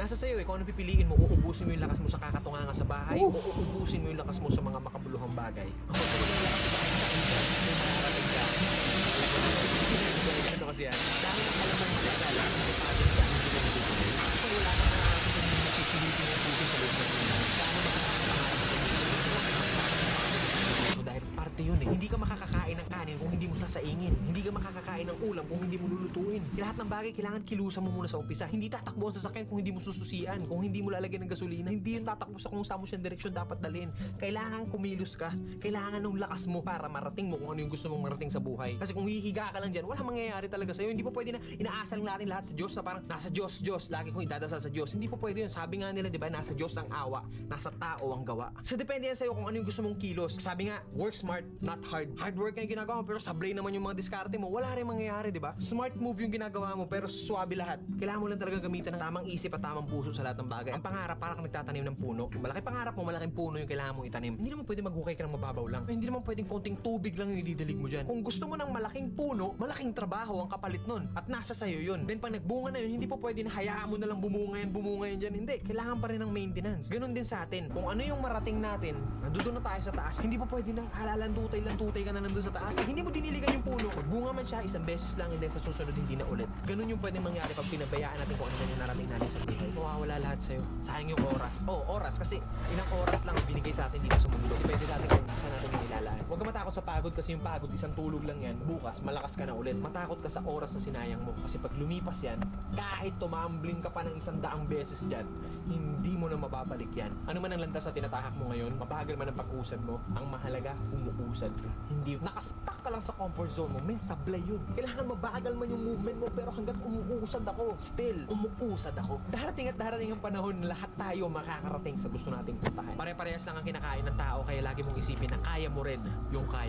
Nasa sa'yo eh, kung ano pipiliin mo, uubusin mo yung lakas mo sa kakatunganga sa bahay, o uubusin mo yung lakas mo sa mga makabuluhang bagay. Ano kasi yan? Dahil ang alam mong legal, ang pagpapagod ka, hindi mo nabibigay. Kasi wala ka na napipilitin yung puso sa loob ng mundo. Paano makakapangarap sa So dahil parte yun eh. Hindi ka makakakain ng kanin kung hindi mo sasaingin. Hindi ka makakakain ng ulam kung hindi mo lulutuin. Lahat ng bagay kailangan kilusan mo muna sa umpisa. Hindi tatakbo ang sasakyan kung hindi mo sususian. Kung hindi mo lalagyan ng gasolina, hindi yun tatakbo sa kung saan mo siyang direksyon dapat dalhin. Kailangan kumilos ka. Kailangan ng lakas mo para marating mo kung ano yung gusto mong marating sa buhay. Kasi kung hihiga ka lang dyan, wala mangyayari talaga sa'yo. Hindi po pwede na inaasal natin lahat sa Diyos na parang nasa Diyos, Diyos. Lagi kong idadasal sa Diyos. Hindi po pwede yun. Sabi nga nila, di ba, nasa Diyos ang awa, nasa tao ang gawa. So depende yan sa'yo kung ano yung gusto mong kilos. Sabi nga, work smart, not hard. Hard work nga yung ginagawa mo, pero sablay naman yung mga diskarte mo. Wala rin mangyayari, di ba? Smart move yung ginagawa mo, pero swabe lahat. Kailangan mo lang talaga gamitan ng tamang isip at tamang puso sa lahat ng bagay. Ang pangarap, para kang nagtatanim ng puno. Malaki pangarap mo, malaking puno yung kailangan mong itanim. Hindi naman pwede maghukay ka ng mababaw lang. Hindi naman pwedeng konting tubig lang yung ididilig mo dyan. Kung gusto mo ng malaking puno, malaking trabaho ang kapalit nun. At nasa sayo yun. Then pag nagbunga na yun, hindi po pwede na hayaan mo na lang bumunga yan, bumunga yan dyan. Hindi. Kailangan pa rin ng maintenance. Ganon din sa atin. Kung ano yung marating natin, nandoon na tayo sa taas, hindi po pwede na halalandutay lang tutay ka na nandun sa taas. Hindi mo diniligan yung puno. Magbunga man siya isang beses lang and then sa susunod hindi na ulit. Ganon yung pwedeng mangyari pag pinabayaan natin kung ano man yung narating natin sa buhay. Mawawala lahat sa'yo. Sayang yung oras. Oo, oras kasi ilang oras lang ang binigay sa atin dito sa mundo. Depende sa atin kung saan natin yung ilalaan. Huwag ka matakot sa pagod kasi yung pagod isang tulog lang yan. Bukas, malakas ka na ulit. Matakot ka sa oras na sinayang mo. Kasi pag lumipas yan, kahit tumambling ka pa ng isang daang beses dyan, hindi mo na mababalik yan. Ano man ang landas na tinatahak mo ngayon, mabagal man ang pag-usad mo, ang mahalaga, umuusad ka. Hindi, nakastuck ka lang sa comfort zone mo, men, sablay yun. Kailangan mabagal man yung movement mo, pero hanggat umuusad ako, still, umuusad ako. Darating at darating ang panahon na lahat tayo makakarating sa gusto nating puntahan. Pare-parehas lang ang kinakain ng tao, kaya lagi mong isipin na kaya mo rin yung kaya